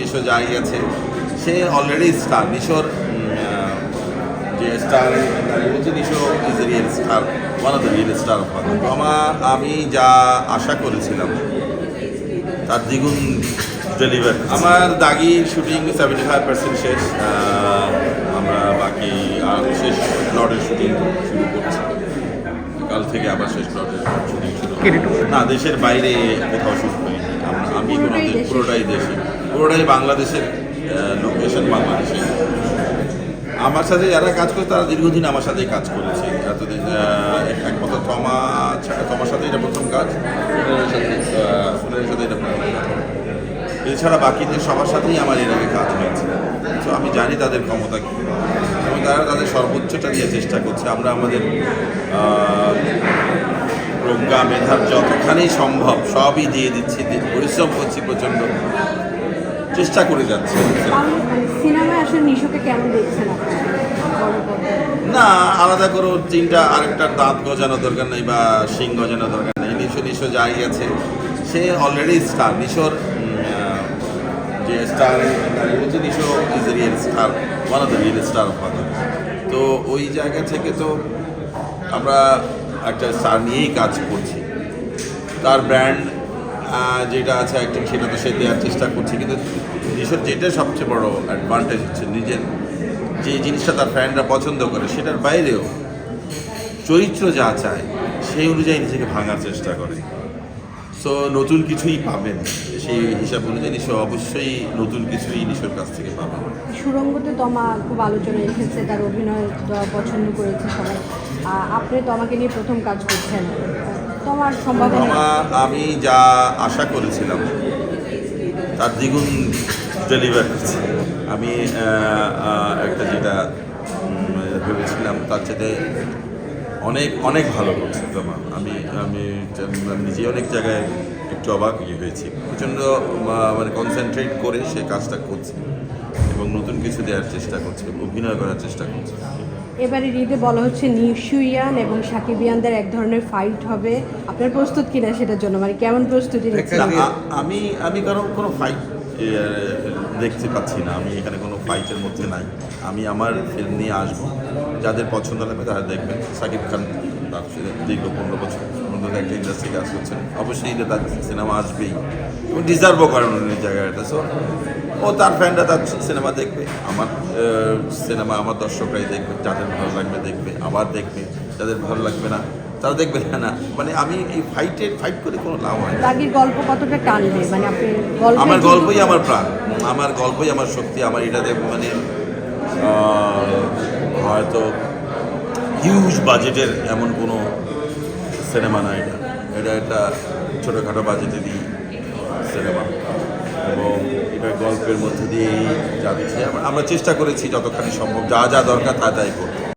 নিশো যাই আছে সে already star নিশোর যে star Nisho is real star one of the real star of আমা আমি যা আশা করেছিলাম তার দ্বিগুণ ডেলিভার আমার দাগি শুটিং সেভেন্টি ফাইভ পার্সেন্ট শেষ আমরা বাকি আর শেষ প্লটের শুটিং শুরু করছি। কাল থেকে আবার শেষ প্লটের শুটিং শুরু না দেশের বাইরে কোথাও শুট হয়নি। আমি কোনো পুরোটাই দেশে। পুরোটাই দেশে বাংলাদেশের লোকেশন বাংলাদেশে। আমার সাথে যারা কাজ করে তারা দীর্ঘদিন আমার সাথেই কাজ করেছে। আহ, একমাত্র তমা ছাড়া তোমার সাথে এটা প্রথম কাজ। সাথে সাথে এটা প্রথম কাজ। এছাড়া বাকিদের সবার সাথেই আমার এর আগে কাজ হয়েছে। তো আমি জানি তাদের ক্ষমতা কী। এবং তারা তাদের সর্বোচ্চটা দিয়ে চেষ্টা করছে। আমরা আমাদের প্রজ্ঞা মেধার যতখানি সম্ভব সবই দিয়ে দিচ্ছি। পরিশ্রম করছি প্রচণ্ড। চেষ্টা করে যাচ্ছে। সিনেমায় আসলে নিশোকে কেমন দেখছেন আপনি? বড় পর্দায়? না আলাদা করে তিনটা আরেকটার দাঁত গজানো দরকার নেই বা শিং গজানো দরকার নেই। নিশো নিশো যাই আছে। সে অলরেডি স্টার নিশোর যে স্টার বলছি Nisho is real star one of the real star of তো ওই জায়গা থেকে তো আমরা একটা স্টার নিয়েই কাজ করছি। তার ব্র্যান্ড যেটা আছে অ্যাক্টিং সেটা তো সে দেওয়ার চেষ্টা করছে। কিন্তু নিশোর যেটা সবচেয়ে বড় অ্যাডভান্টেজ হচ্ছে নিজের যে জিনিসটা তার ফ্যানরা পছন্দ করে, সেটার বাইরেও চরিত্র যা চায়, সেই অনুযায়ী নিজেকে ভাঙার চেষ্টা করে। সো নতুন কিছুই পাবেন। সেই হিসাব অনুযায়ী নিশো অবশ্যই নতুন কিছুই নিশোর কাছ থেকে পাবেন। সুরঙ্গতে তমা খুব আলোচনায় এসেছে, তার অভিনয় পছন্দ করেছে সবাই। আপনি তমাকে নিয়ে প্রথম কাজ করছেন। তোমার সম্ভাবনা? আমা যা আশা করেছিলাম, তার দ্বিগুণ ডেলিভার করছে আমি একটা যেটা ভেবেছিলাম, তার সাথে অনেক অনেক ভালো করছে তোমার আমি আমি নিজে অনেক জায়গায় একটু অবাক ইয়ে হয়েছি। প্রচণ্ড মানে কনসেন্ট্রেট করে সে কাজটা করছে এবং নতুন কিছু দেওয়ার চেষ্টা করছে, অভিনয় করার চেষ্টা করছে। এবারে ঈদে বলা হচ্ছে নিউশুইয়ান এবং সাকিবিয়ানদের এক ধরনের ফাইট হবে। আপনার প্রস্তুত কিনা সেটার জন্য? মানে কেমন প্রস্তুতি আমি আমি কারণ কোনো ফাইট দেখতে পাচ্ছি না। আমি এখানে কোনো ফাইটের মধ্যে নাই। আমি আমার ফিল্ম নিয়ে আসব। যাদের পছন্দ লাগবে তারা দেখবেন। সাকিব খান তার দীর্ঘ পনেরো বছর পনেরো একটা ইন্ডাস্ট্রি কাজ করছেন। অবশ্যই এটা তার সিনেমা আসবেই। এবং ডিজার্ভও করেন জায়গাটা সো ও তার ফ্যানরা তার সিনেমা দেখবে। আমার সিনেমা আমার দর্শকরাই দেখবে। যাদের ভালো লাগবে দেখবে। আবার দেখবে। যাদের ভালো লাগবে না তারা দেখবে না না। মানে আমি এই ফাইটের ফাইট করে কোনো লাভ হয় রাগির গল্প কতটা টানবে মানে আপনি আমার গল্পই আমার প্রাণ। আমার গল্পই আমার শক্তি আমার এটা এটাতে মানে হয়তো হিউজ বাজেটের এমন কোনো সিনেমা না এটা। এটা একটা ছোটোখাটো বাজেটেরই সিনেমা এবং এটা গল্পের মধ্যে দিয়েই যাচ্ছে আমরা- আমরা চেষ্টা করেছি যতখানি সম্ভব যা যা দরকার তা তাই করতে।